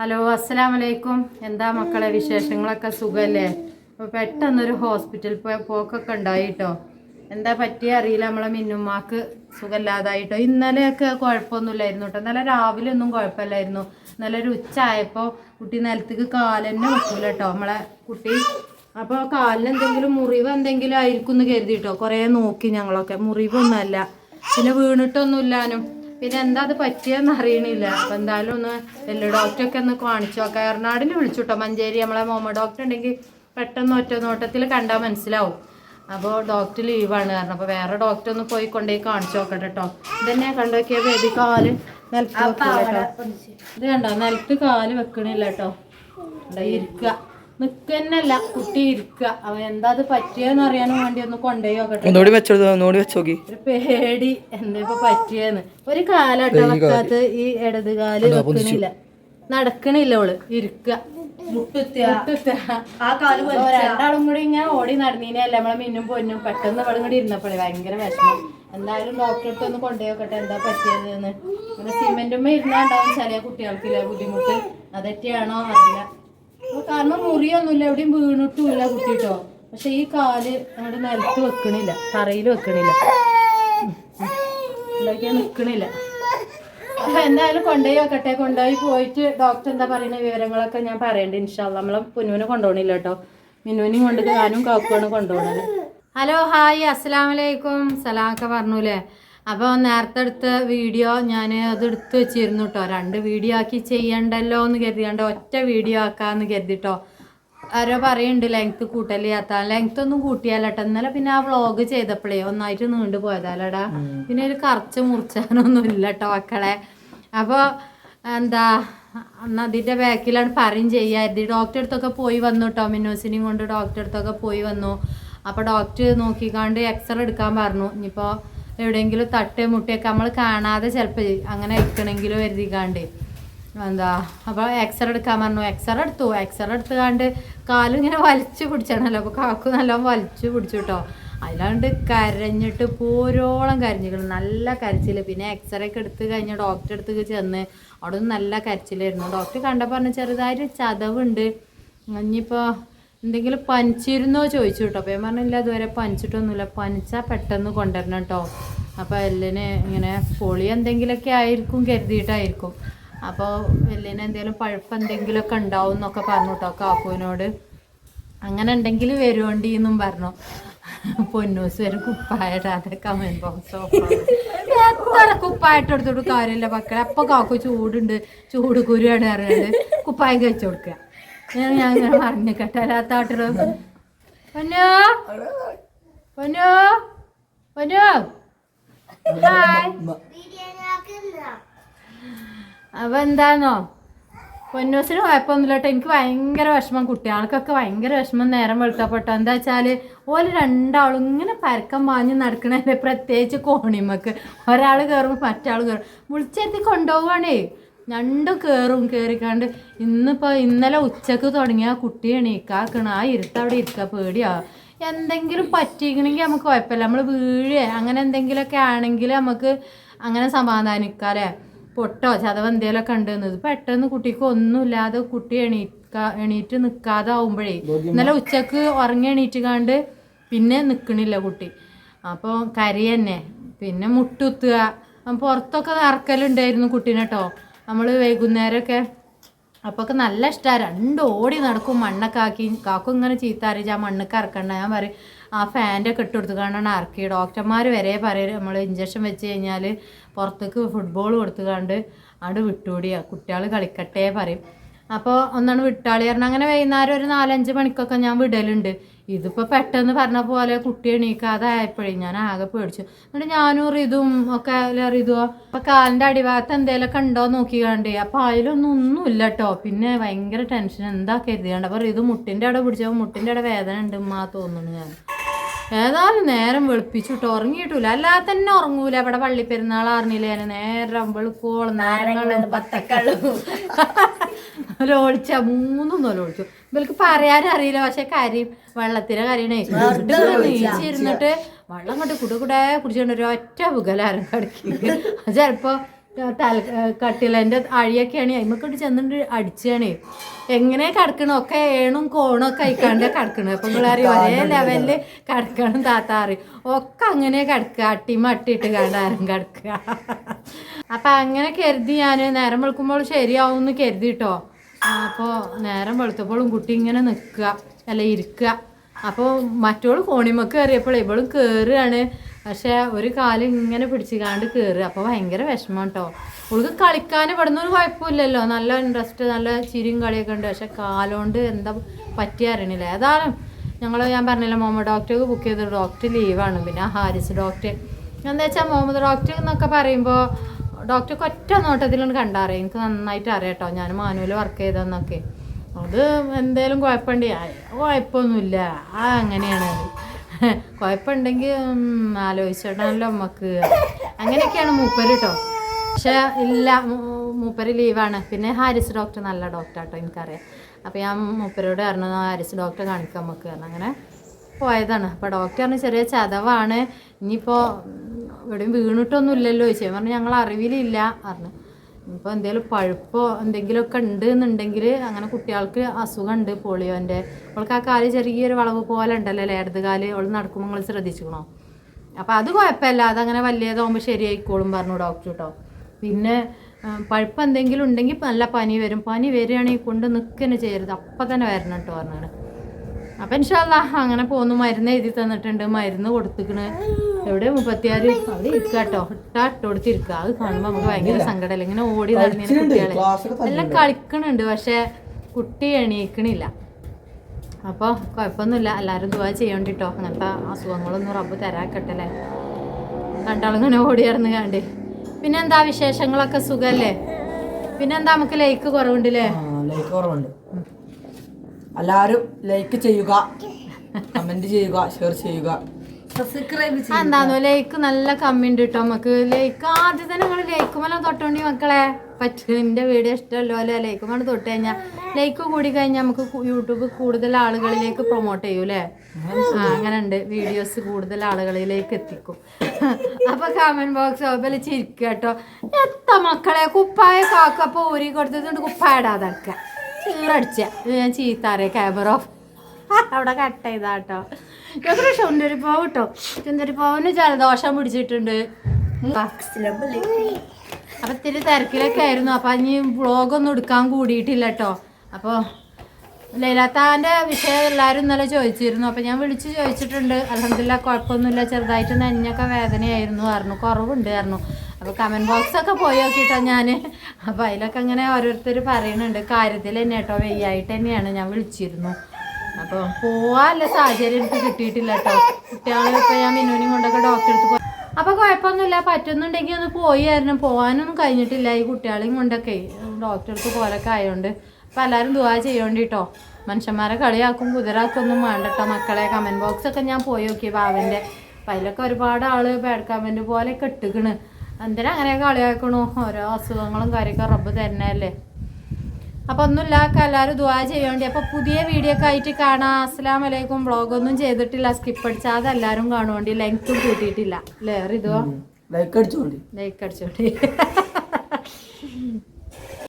Hello അസ്സലാം വലൈക്കും എന്താ മക്കളെ വിശേഷങ്ങളൊക്കെ സുഖമല്ലേ അപ്പോൾ പെട്ടെന്നൊരു ഹോസ്പിറ്റൽ പോയ പോക്കൊക്കെ ഉണ്ടായി കേട്ടോ എന്താ പറ്റിയ അറിയില്ല നമ്മളെ മിന്നുമ്മാക്ക് സുഖമില്ലാതായിട്ടോ ഇന്നലെയൊക്കെ കുഴപ്പമൊന്നുമില്ലായിരുന്നു കേട്ടോ ഇന്നലെ രാവിലെ ഒന്നും കുഴപ്പമില്ലായിരുന്നു. ഇന്നലെ ഒരു ഉച്ച ആയപ്പോൾ കുട്ടി നിലത്തേക്ക് കാലെന്നെ വെക്കൂല കേട്ടോ നമ്മളെ കുട്ടി അപ്പോൾ കാലിന് എന്തെങ്കിലും മുറിവ് എന്തെങ്കിലും ആയിരിക്കും എന്ന് കരുതി കുറേ നോക്കി ഞങ്ങളൊക്കെ. മുറിവൊന്നുമല്ല. പിന്നെ വീണിട്ടൊന്നുമില്ലാനും. പിന്നെ എന്താ അത് പറ്റിയെന്ന് അറിയണില്ല. അപ്പൊ എന്തായാലും ഒന്ന് വലിയ ഡോക്ടറൊക്കെ ഒന്ന് കാണിച്ചു നോക്കാം. എറണാടിൽ വിളിച്ചു കേട്ടോ മഞ്ചേരി നമ്മളെ മോമ ഡോക്ടർ ഉണ്ടെങ്കിൽ പെട്ടെന്ന് ഒറ്റ നോട്ടത്തിൽ കണ്ടാൽ മനസ്സിലാവും. അപ്പോൾ ഡോക്ടർ ലീവാണ് കാരണം അപ്പോൾ വേറെ ഡോക്ടർ ഒന്ന് പോയി കൊണ്ടുപോയി കാണിച്ചു നോക്കട്ടെ കേട്ടോ ഇതന്നെ കണ്ടോക്കിയ ബേബി കാൽ നിലത്ത് വെക്കില്ല കേട്ടോ ഇത് കണ്ടോ നിലത്ത് കാൽ വെക്കണില്ല കേട്ടോ ഇരിക്കുക നിൽക്കന്നല്ല കുട്ടി ഇരിക്കുക അവൻ എന്താ അത് പറ്റിയെന്ന് അറിയാനും വേണ്ടി ഒന്ന് കൊണ്ടുപോയി നോക്കട്ടെ. ഒന്നുകൂടി വെച്ചോക്കി ഒരു പേടി എന്താ ഇപ്പൊ പറ്റിയെന്ന് ഒരു കാലാട്ട വെക്കാത്ത ഈ ഇടത് കാൽ വെക്കണില്ല. നടക്കണില്ല അവൾ. ഇരിക്ക. രണ്ടാളും കൂടി ഇങ്ങനെ ഓടി നടന്നീനല്ല. നമ്മളെ മിന്നും പൊന്നും പെട്ടെന്ന് ഇവിടെ കൂടി ഇരുന്നപ്പോഴേ ഭയങ്കര വിഷമം. എന്തായാലും ഡോക്ടറെ അടുത്ത് ഒന്ന് കൊണ്ടുപോയി നോക്കട്ടെ എന്താ പറ്റിയത് എന്ന് സിമെന്റുമ്മ ഇരുന്നാണ്ടാവും ചില കുട്ടികൾക്കില്ല ബുദ്ധിമുട്ട്. അതൊക്കെയാണോ അറിയില്ല. കാരണം മുറിയൊന്നുമില്ല എവിടെയും വീണിട്ടുമില്ല കുട്ടിട്ടോ. പക്ഷെ ഈ കാൽ അങ്ങോട്ട് നിലത്ത് വെക്കണില്ല തറയിൽ വെക്കണില്ല. നിൽക്കണില്ല അപ്പൊ എന്തായാലും കൊണ്ടുപോയി വെക്കട്ടെ. കൊണ്ടുപോയി പോയിട്ട് ഡോക്ടർ എന്താ പറയുന്ന വിവരങ്ങളൊക്കെ ഞാൻ പറയണ്ട ഇൻഷാല്ല നമ്മളെ പൊന്നുവിനെ കൊണ്ടുപോകണില്ല കേട്ടോ. മിനുവിനെയും കൊണ്ട് ഞാനും കാക്കുവാണ് കൊണ്ടുപോകണത്. ഹലോ ഹായ് അസ്സലാമലൈക്കും സലാമൊക്കെ പറഞ്ഞൂലേ അപ്പോൾ നേരത്തെ എടുത്ത വീഡിയോ ഞാൻ അത് എടുത്തു വെച്ചിരുന്നു കേട്ടോ രണ്ട് വീഡിയോ ആക്കി ചെയ്യണ്ടല്ലോ എന്ന് കരുതിയാണ്ട് ഒറ്റ വീഡിയോ ആക്കാമെന്ന് കരുതിട്ടോ. ആരോ പറയുന്നുണ്ട് ലെങ്ത് കൂട്ടലില്ലാത്ത. ലെങ്ത് ഒന്നും കൂട്ടിയാലട്ടോ ഇന്നലെ പിന്നെ ആ വ്ളോഗ് ചെയ്തപ്പോഴേ ഒന്നായിട്ട് നീണ്ടു പോയതാലടാ. പിന്നെ ഒരു കറച്ച് മുറിച്ചാനൊന്നും ഇല്ല കേട്ടോ മക്കളെ. അപ്പോൾ എന്താ അന്ന് അതിന്റെ ബാക്കിലാണ് പറയും ചെയ്യാതി ഡോക്ടറെ അടുത്തൊക്കെ പോയി വന്നു കേട്ടോ മിന്നോസിനെയും കൊണ്ട് ഡോക്ടറെ അടുത്തൊക്കെ പോയി വന്നു. അപ്പോൾ ഡോക്ടർ നോക്കിക്കാണ്ട് എക്സ്റേ എടുക്കാൻ പറഞ്ഞു. ഇനിയിപ്പോൾ എവിടെയെങ്കിലും തട്ട് മുട്ടിയൊക്കെ നമ്മൾ കാണാതെ ചിലപ്പോൾ അങ്ങനെ വെക്കണമെങ്കിലും എഴുതിക്കാണ്ട് എന്താ അപ്പോൾ എക്സറ എടുക്കാൻ പറഞ്ഞു. എക്സറ എടുത്തു. എക്സറ എടുത്ത് കണ്ട് കാലും ഇങ്ങനെ വലിച്ചു പിടിച്ചാണല്ലോ. അപ്പോൾ കാക്കു നല്ലോണം വലിച്ചു പിടിച്ചു കേട്ടോ അതിലാണ്ട് കരഞ്ഞിട്ട് പൂരോളം കരഞ്ഞിക്കണം. നല്ല കരച്ചിൽ പിന്നെ എക്സ്റേ ഒക്കെ എടുത്ത് കഴിഞ്ഞ ഡോക്ടറെ അടുത്തേക്ക് ചെന്ന് അവിടെ നല്ല കരച്ചിലായിരുന്നു. ഡോക്ടർ കണ്ടപ്പോൾ പറഞ്ഞു ചെറുതായിട്ട് ചതവുണ്ട്. ഇനിയിപ്പോൾ എന്തെങ്കിലും പനിച്ചിരുന്നോ ചോദിച്ചു കേട്ടോ. അപ്പം ഞാൻ പറഞ്ഞില്ല അതുവരെ പനിച്ചിട്ടൊന്നുമില്ല. പനിച്ചാൽ പെട്ടെന്ന് കൊണ്ടുവരണം കേട്ടോ. അപ്പോൾ എല്ലിന് ഇങ്ങനെ പൊളി എന്തെങ്കിലുമൊക്കെ ആയിരിക്കും കരുതിയിട്ടായിരിക്കും. അപ്പോൾ എല്ലിന് എന്തെങ്കിലും പഴുപ്പ് എന്തെങ്കിലുമൊക്കെ ഉണ്ടാവും എന്നൊക്കെ പറഞ്ഞു കേട്ടോ കാക്കുവിനോട്. അങ്ങനെ ഉണ്ടെങ്കിൽ വരുവണ്ടി എന്നും പറഞ്ഞു. പൊന്നൂസ് വരെ കുപ്പായിടാതെ കമന്റ് ബോക്സ് എത്ര കുപ്പായിട്ട് എടുത്തോട്ട് കാര്യമില്ല മക്കളെ. അപ്പൊ കാക്കു ചൂടുണ്ട്. ചൂട് കുരുവാണ് അറിയാണ്ട് കുപ്പായം കഴിച്ചു കൊടുക്കുക. ഞാൻ ഞാൻ ഇങ്ങനെ പറഞ്ഞു കെട്ടാലാത്താട്ടിൽ പൊന്നോ പൊന്നോ പൊന്നോ ഹായ് അപ്പൊ എന്താന്നോ? പൊന്നൂസിന് കുഴപ്പമൊന്നുമില്ല എനിക്ക് ഭയങ്കര വിഷമം. കുട്ടികൾക്കൊക്കെ ഭയങ്കര വിഷമം. നേരം വെളുത്തപ്പെട്ടോ. എന്താ വെച്ചാൽ ഓൽ രണ്ടാളും ഇങ്ങനെ പരക്കം വാങ്ങി നടക്കണേ പ്രത്യേകിച്ച് കോണിമക്ക് ഒരാൾ കയറുമ്പോൾ മറ്റാൾ കയറും വിളിച്ചെത്തി കൊണ്ടുപോവാണേ. രണ്ടും കയറും കയറിക്കാണ്ട് ഇന്നിപ്പോൾ ഇന്നലെ ഉച്ചയ്ക്ക് തുടങ്ങിയ കുട്ടി എണീക്കാക്കണ ആ ഇരുത്ത അവിടെ ഇരിക്കുക പേടിയാ. എന്തെങ്കിലും പറ്റിക്കണമെങ്കിൽ നമുക്ക് കുഴപ്പമില്ല. നമ്മൾ വീഴേ. അങ്ങനെ എന്തെങ്കിലുമൊക്കെ ആണെങ്കിൽ നമുക്ക് അങ്ങനെ സമാധാനിക്കാല്ലേ? പൊട്ടോ ചതവ് എന്തേലൊക്കെ ഉണ്ടെന്നത് പെട്ടെന്ന് കുട്ടിക്ക് ഒന്നുമില്ലാതെ കുട്ടി എണീക്കാ എണീറ്റ് നിൽക്കാതെ ആവുമ്പോഴേ ഇന്നലെ ഉച്ചയ്ക്ക് ഉറങ്ങി എണീറ്റ് കാണ്ട് പിന്നെ നിൽക്കണില്ല കുട്ടി. അപ്പോൾ കരി തന്നെ പിന്നെ മുട്ടുത്തുക. പുറത്തൊക്കെ നിറക്കലുണ്ടായിരുന്നു കുട്ടീനെ കേട്ടോ നമ്മൾ വൈകുന്നേരമൊക്കെ അപ്പോൾ ഒക്കെ നല്ല ഇഷ്ടമാണ് രണ്ട് ഓടി നടക്കും മണ്ണൊക്കെ ആക്കി കാക്കും ഇങ്ങനെ ചീത്ത അറിയിച്ച് ആ മണ്ണൊക്കെ ഇറക്കണ്ട ഞാൻ പറയും ആ ഫാന്റെ ഒക്കെ ഇട്ട് കൊടുത്ത് ഇറക്കി ഡോക്ടർമാർ വരെ പറയും നമ്മൾ ഇഞ്ചക്ഷൻ വെച്ച് കഴിഞ്ഞാൽ പുറത്തേക്ക് ഫുട്ബോൾ കൊടുത്തു കണ്ട് അവിടെ വിട്ടുകൂടിയ കുട്ടികൾ കളിക്കട്ടെ പറയും. അപ്പോൾ ഒന്നാണ് വിട്ടാളി പറഞ്ഞാൽ അങ്ങനെ വൈകുന്നേരം ഒരു നാലഞ്ച് മണിക്കൊക്കെ ഞാൻ വിടലുണ്ട്. ഇതിപ്പോൾ പെട്ടെന്ന് പറഞ്ഞ പോലെ കുട്ടി എണീക്കാതെ ആയപ്പോഴേ ഞാൻ ആകെ പേടിച്ചു. എന്നിട്ട് ഞാനും ഇതും ഒക്കെ റിതുവോ അപ്പം കാലിന്റെ അടിഭാഗത്ത് എന്തെങ്കിലുമൊക്കെ ഉണ്ടോ നോക്കി കണ്ടേ അപ്പോൾ അതിലൊന്നും ഒന്നുമില്ല കേട്ടോ പിന്നെ ഭയങ്കര ടെൻഷൻ എന്താ കരുതിയാണ്ട്. അപ്പോൾ ഇത് മുട്ടിന്റെ അവിടെ പിടിച്ചപ്പോൾ മുട്ടിന്റെ അവിടെ വേദന ഉണ്ട് ഉമ്മാ തോന്നുന്നു ഞാൻ. ഏതായാലും നേരം വെളുപ്പിച്ചിട്ട് ഉറങ്ങിയിട്ടില്ല അല്ലാതെ തന്നെ ഉറങ്ങൂല. ഇവിടെ പള്ളി പെരുന്നാൾ അറിഞ്ഞില്ലേ നേരം വെളുക്കോളം നാരങ്ങളും പത്തക്കള്ളും ഒളിച്ച മൂന്നും ഒളിച്ചു. ഇവർക്ക് പറയാനും അറിയില്ല. പക്ഷെ കരി വെള്ളത്തിനെ കരയണേ. നീച്ചിരുന്നിട്ട് വെള്ളം കൊണ്ട് കുടുകുടേ കുടിച്ചോണ്ട് ഒരു ഒറ്റ പുകലാരം കടക്കി. ചിലപ്പോ തല കട്ടിലെന്റെ അഴിയൊക്കെയാണ്. അയിമക്കൊണ്ട് ചെന്നിട്ട് അടിച്ചാണ്. എങ്ങനെ കിടക്കണം? ഒക്കെ ഏണും കോണും ഒക്കെ അയക്കാണ്ട് കിടക്കണം അപ്പം അറിയും ഒരേ ലെവലിൽ കിടക്കണം താത്താറ് ഒക്കെ അങ്ങനെ കിടക്കുക. അട്ടിമ അട്ടിയിട്ട് കണ്ടാരും കിടക്കുക. അപ്പം അങ്ങനെ കരുതി ഞാൻ നേരം വെളുക്കുമ്പോൾ ശരിയാവും എന്ന് കരുതിട്ടോ അപ്പോൾ നേരം വെളുത്തപ്പോഴും കുട്ടി ഇങ്ങനെ നിൽക്കുക അല്ല ഇരിക്കുക. അപ്പോൾ മറ്റോൾ കോണിമക്ക് കയറിയപ്പോൾ ഇവളും കയറുകയാണ് പക്ഷേ ഒരു കാലം ഇങ്ങനെ പിടിച്ചിക്കാണ്ട് കയറുക അപ്പോൾ ഭയങ്കര വിഷമം കേട്ടോ ഉള്ളിൽ കളിക്കാൻ ഇവിടുന്ന് ഒരു കുഴപ്പമില്ലല്ലോ. നല്ല ഇൻട്രസ്റ്റ് നല്ല ചിരിയും കളിയൊക്കെ ഉണ്ട്. പക്ഷെ കാലുകൊണ്ട് എന്താ പറ്റി അറിയണില്ല. ഏതായാലും ഞങ്ങൾ ഞാൻ പറഞ്ഞില്ല മുഹമ്മദ് ഡോക്ടർക്ക് ബുക്ക് ചെയ്ത ഡോക്ടർ ലീവാണ് പിന്നെ ഹാരിസ് ഡോക്ടർ എന്താ വെച്ചാൽ മുഹമ്മദ് ഡോക്ടർ എന്നൊക്കെ പറയുമ്പോൾ ഡോക്ടർക്ക് ഒറ്റ നോട്ടത്തിലൊന്ന് കണ്ടറിയാം. എനിക്ക് നന്നായിട്ട് അറിയാം കേട്ടോ ഞാൻ മാനുവൽ വർക്ക് ചെയ്തതെന്നൊക്കെ അത് എന്തേലും കുഴപ്പമുണ്ട് കുഴപ്പമൊന്നുമില്ല. ആ അങ്ങനെയാണ്. കുഴപ്പമുണ്ടെങ്കിൽ ആലോചിച്ചിടണമല്ലോ നമുക്ക് അങ്ങനെയൊക്കെയാണ് മൂപ്പര് കേട്ടോ പക്ഷെ ഇല്ല മൂപ്പര് ലീവാണ്. പിന്നെ ഹാരിസ് ഡോക്ടർ നല്ല ഡോക്ടർ കേട്ടോ എനിക്കറിയാം. അപ്പോൾ ഞാൻ മൂപ്പരോട് പറഞ്ഞു ഹാരിസ് ഡോക്ടറെ കാണിക്കാം നമുക്ക് അങ്ങനെ പോയതാണ്. അപ്പോൾ ഡോക്ടർ പറഞ്ഞു ചെറിയ ചതവാണ്. ഇനിയിപ്പോൾ ഇവിടെയും വീണിട്ടൊന്നും ഇല്ലല്ലോ ചോദിച്ചു പറഞ്ഞു ഞങ്ങൾ അറിവിലില്ല പറഞ്ഞു. ഇപ്പോൾ എന്തെങ്കിലും പഴുപ്പോ എന്തെങ്കിലുമൊക്കെ ഉണ്ട് എന്നുണ്ടെങ്കിൽ അങ്ങനെ കുട്ടികൾക്ക് അസുഖമുണ്ട് പോളിയോന്റെ അവൾക്ക് ആ കാൽ ചെറിയൊരു വളവ് പോലെ ഉണ്ടല്ലോ ഇടത് കാൽ. അവൾ നടക്കുമ്പോൾ നിങ്ങൾ ശ്രദ്ധിച്ചിക്കണോ? അപ്പോൾ അത് കുഴപ്പമില്ല അതങ്ങനെ വലിയതാകുമ്പോൾ ശരിയായിക്കോളും പറഞ്ഞു ഡോക്ടർ കേട്ടോ പിന്നെ പഴുപ്പ് എന്തെങ്കിലും ഉണ്ടെങ്കിൽ നല്ല പനി വരും. പനി വരികയാണെങ്കിൽ കൊണ്ട് നിൽക്കുന്നു ചെയ്യരുത്. അപ്പം തന്നെ വരണം കേട്ടോ പറഞ്ഞാണ്. അപ്പം ഇൻഷാല്ല അങ്ങനെ പോന്നു. മരുന്ന് എഴുതി തന്നിട്ടുണ്ട്. മരുന്ന് കൊടുത്തിക്കണ്. എവിടെ മുപ്പത്തിയാറ്? അവിടെ ഇരിക്കുക കേട്ടോ ഇട്ടാ അത് കാണുമ്പോൾ നമുക്ക് ഭയങ്കര സങ്കടമല്ല ഇങ്ങനെ ഓടി നടന്നിന് കുട്ടികളെ. എല്ലാം കളിക്കണുണ്ട്. പക്ഷെ കുട്ടി എണീക്കണില്ല. അപ്പോൾ കുഴപ്പമൊന്നുമില്ല. എല്ലാവരും ദുവാ ചെയ്യണ്ടിട്ടോ. അങ്ങനത്തെ അസുഖങ്ങളൊന്നും റബ്ബ് തരാക്കട്ടെ അല്ലേ കണ്ടാളിങ്ങനെ ഓടി ഇറന്ന് കണ്ട്. പിന്നെന്താ വിശേഷങ്ങളൊക്കെ സുഖല്ലേ? പിന്നെന്താ നമുക്ക് ലൈക്ക് കുറവുണ്ടല്ലേ? ലൈക്ക് കുറവുണ്ട്. എല്ലാവരും ലൈക്ക് ചെയ്യുക. കമന്റ് ചെയ്യുക ഷെയർ ചെയ്യുക. എന്താന്നോ ലൈക്ക് നല്ല കമ്മിണ്ട് കിട്ടും നമുക്ക് ലൈക്ക് ആദ്യം തന്നെ നിങ്ങൾ ലൈക്കുമെല്ലാം തൊട്ടോണ്ടി മക്കളെ. പറ്റും എന്റെ വീഡിയോ ഇഷ്ടമല്ലോ അല്ലെ ലൈക്കുമ്പോൾ തൊട്ട് കഴിഞ്ഞാൽ ലൈക്ക് കൂടി കഴിഞ്ഞാൽ നമുക്ക് യൂട്യൂബ് കൂടുതൽ ആളുകളിലേക്ക് പ്രൊമോട്ട് ചെയ്യൂ അല്ലേ ആ അങ്ങനെ ഉണ്ട് വീഡിയോസ് കൂടുതൽ ആളുകളിലേക്ക് എത്തിക്കും. അപ്പൊ കമന്റ് ബോക്സ് അതുപോലെ ചിരിക്കുക കേട്ടോ എത്ര മക്കളെ? കുപ്പായ കാക്കപ്പോ ഊരി കൊടുത്തിട്ടുണ്ട് കുപ്പായ ഇടാതെ നടക്കുക ചീറടിച്ച ഞാൻ ചീത്താറേ ക്യാമറ ഓഫ് അവിടെ കട്ട് ചെയ്താട്ടോ. ഞങ്ങൾക്ക് ചുണ്ടരിപ്പാവ് കേട്ടോ. ചുണ്ടരിപ്പാവിന് ജലദോഷം പിടിച്ചിട്ടുണ്ട്. അപ്പൊ ഇത്തിരി തിരക്കിലൊക്കെ ആയിരുന്നു. അപ്പൊ ഇനി വ്ളോഗൊന്നും എടുക്കാൻ കൂടിയിട്ടില്ല കേട്ടോ അപ്പോൾ ലൈലാത്താന്റെ വിഷയം എല്ലാരും ഇന്നലെ ചോദിച്ചിരുന്നു. അപ്പോൾ ഞാൻ വിളിച്ചു ചോദിച്ചിട്ടുണ്ട്. അലഹമില്ല കുഴപ്പമൊന്നുമില്ല. ചെറുതായിട്ട് നെഞ്ഞൊക്കെ വേദനയായിരുന്നു. പറഞ്ഞു കുറവുണ്ട് പറഞ്ഞു. അപ്പോൾ കമന്റ് ബോക്സ് ഒക്കെ പോയി നോക്കിയിട്ടോ ഞാൻ അപ്പോൾ അതിലൊക്കെ അങ്ങനെ ഓരോരുത്തർ പറയുന്നുണ്ട് കാര്യത്തിൽ തന്നെ കേട്ടോ വെയ്യായിട്ട് തന്നെയാണ് ഞാൻ വിളിച്ചിരുന്നു അപ്പോൾ പോവാനുള്ള സാഹചര്യം എനിക്ക് കിട്ടിയിട്ടില്ല കേട്ടോ. കുട്ടികളെ ഞാൻ മിനുവിനും കൊണ്ടൊക്കെ ഡോക്ടറെ അടുത്ത് പോയി. അപ്പോൾ കുഴപ്പമൊന്നുമില്ല. പറ്റുന്നുണ്ടെങ്കിൽ ഒന്ന് പോയി ആയിരുന്നു പോകാനൊന്നും കഴിഞ്ഞിട്ടില്ല ഈ കുട്ടികളെയും കൊണ്ടൊക്കെ. ഡോക്ടറെ അടുത്ത് പോലൊക്കെ ആയതുകൊണ്ട് അപ്പോൾ എല്ലാവരും ദുവാ ചെയ്യോണ്ട് കേട്ടോ മനുഷ്യന്മാരെ കളിയാക്കും കുതിരാക്കൊന്നും വേണ്ട കേട്ടോ മക്കളെ. കമന്റ് ബോക്സ് ഒക്കെ ഞാൻ പോയി നോക്കി. ബാവന്റെ അപ്പം അതിലൊക്കെ ഒരുപാട് ആൾ ബാഡ് കമന്റ് പോലെ ഇട്ടിക്കണ്. എന്തിനാ അങ്ങനെ കളിയാക്കണു? ഓരോ അസുഖങ്ങളും കാര്യമൊക്കെ റബ്ബ് തരണല്ലേ അപ്പോൾ ഒന്നുമില്ല എല്ലാവരും ദുവാ ചെയ്യേണ്ടി അപ്പോൾ പുതിയ വീഡിയോ ഒക്കെ ആയിട്ട് കാണാം. അസ്സലാം വലൈക്കും വ്ളോഗൊന്നും ചെയ്തിട്ടില്ല സ്കിപ്പ് അടിച്ചാൽ എല്ലാവരും കാണുവേണ്ടി ലെങ്ത്തും കൂട്ടിയിട്ടില്ല. അല്ലേ റിതുവോ? ലൈക്ക് അടിച്ചോണ്ടി. ലൈക്ക് അടിച്ചോണ്ടി.